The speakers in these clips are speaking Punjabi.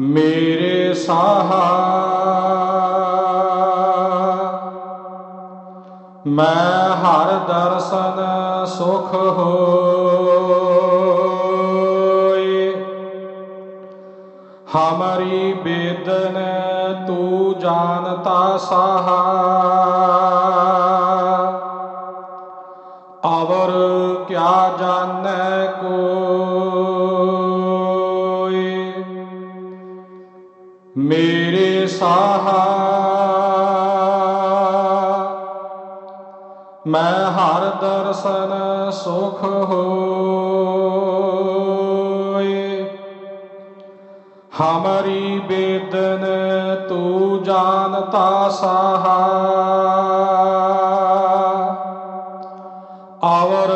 ਮੇਰੇ ਸਾਹਾ। ਮੈਂ ਹਰ ਦਰਸ਼ਨ ਸੁਖ ਹੋਏ। ਹਮਾਰੀ ਬੇਦਨ ਤੂੰ ਜਾਣਤਾ ਸਾਹਾ। ਅਵਰ ਕਿਆ ਜਾਣੈ ਕੋ ਮੇਰੇ ਸਾਹਾ। ਮੈਂ ਹਰ ਦਰਸ਼ਨ ਸੁਖ ਹੋਏ। ਹਮਾਰੀ ਬੇਦਨ ਤੂੰ ਜਾਣਤਾ ਸਾਹਾ। ਔਰ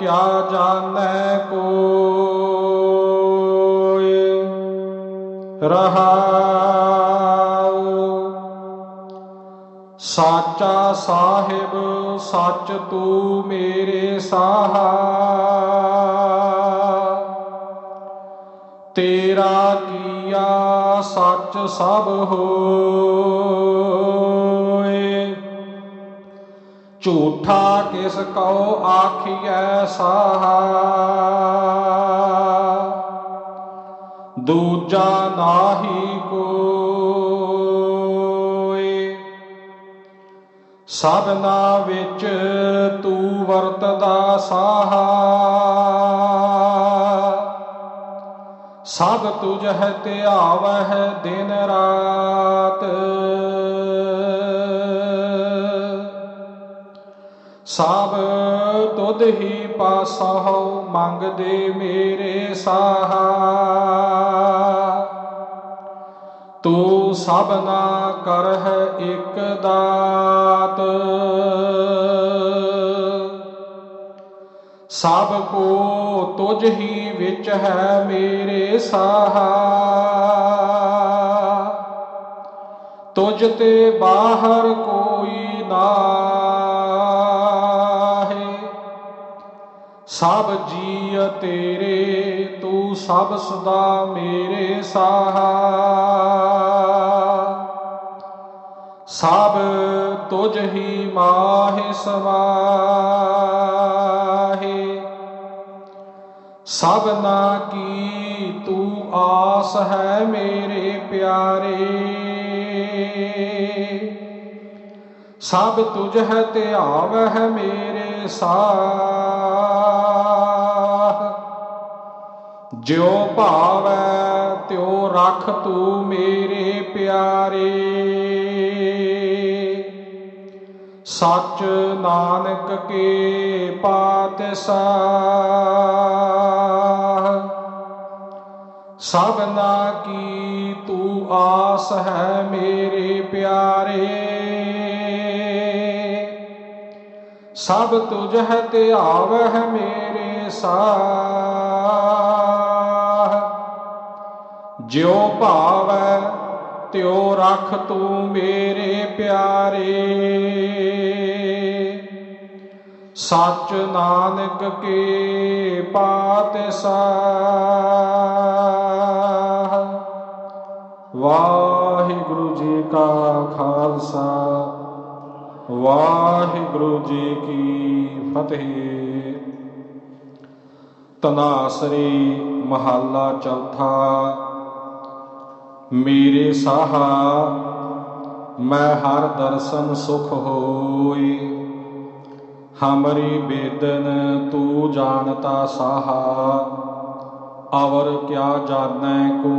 ਕਿਆ ਜਾਣੈ ਕੋ ਰਹਾਉ। ਸਾਚਾ ਸਾਹਿਬ, ਸੱਚ ਤੂੰ ਮੇਰੇ ਸਾਹਾ। ਤੇਰਾ ਕੀਆ ਸੱਚ ਸਭ ਹੋਏ। ਝੂਠਾ ਕਿਸ ਕਉ ਆਖੀਐ ਸਾਹਾ। ਦੂਜਾ ਨਾਹੀ ਕੋਇ ਸਭਨਾ ਵਿੱਚ ਤੂੰ ਵਰਤਦਾ ਸਾਹਾ। ਸਭ ਤੁਝ ਹੈ ਧਿਆਵਹਿ ਦਿਨ ਰਾਤ। ਸਭ ਤੁਧ ਹੀ ਪਾਸਾ ਪਾਸਹੁ, ਮੰਗਦੇ ਮੇਰੇ ਸਾਹਾ। ਤੂੰ ਸਭਨਾ ਕਰਹਿ ਇਕ ਦਾਤ। ਸਭ ਕੋ ਤੁਝ ਹੀ ਵਿੱਚ ਹੈ ਮੇਰੇ ਸਾਹਾ। ਤੁਝ ਤੇ ਬਾਹਰ ਕੋਈ ਨਾ ਸਭ ਜੀਅ ਤੇਰੇ, ਤੂੰ ਸਭ ਸਦਾ ਮੇਰੇ ਸਾਹਾ। ਸਭ ਤੁਝ ਹੀ ਮਾਹਿ ਸਭ ਨਾ ਕੀ ਤੂੰ ਆਸ ਹੈ ਮੇਰੇ ਪਿਆਰੇ। ਸਭ ਤੁਝ ਹੈ ਧਿਆਵ ਹੈ ਮੇਰੇ ਸਾਹ। ਜਿਉ ਭਾਵੈ ਤਿਉ ਰਖ ਤੂੰ ਮੇਰੇ ਪਿਆਰੇ। ਸੱਚ ਨਾਨਕ ਕੇ ਪਾਤਸ਼ਾਹ ਸਭਨਾ ਕੀ ਤੂੰ ਆਸ ਹੈ ਮੇਰੇ ਪਿਆਰੇ। ਸਭ ਤੁਝ ਹੈ ਧਿਆਵ ਹੈ ਮੇਰੇ ਸਾਹ। ਜਿਉ ਭਾਵੈ, ਤਿਉ ਰਖ ਤੂੰ ਮੇਰੇ ਪਿਆਰੇ। ਸੱਚ ਨਾਨਕ ਕੇ ਪਾਤਸ਼ਾਹ। ਵਾਹਿਗੁਰੂ ਜੀ ਕਾ ਖਾਲਸਾ, ਵਾਹਿਗੁਰੂ ਜੀ ਕੀ ਫਤਿਹ। ਤਨਾਸਰੀ ਮਹੱਲਾ ਚੌਥਾ ਮੇਰੇ ਸਾਹਾ, ਮੈਂ ਹਰ ਦਰਸ਼ਨ ਸੁਖ ਹੋਈ ਹਮਰੀ ਬੇਦਨ, ਤੂੰ ਜਾਣਤਾ ਸਾਹਾ, ਅਵਰ ਕਿਆ ਜਾਣੈ ਕੋ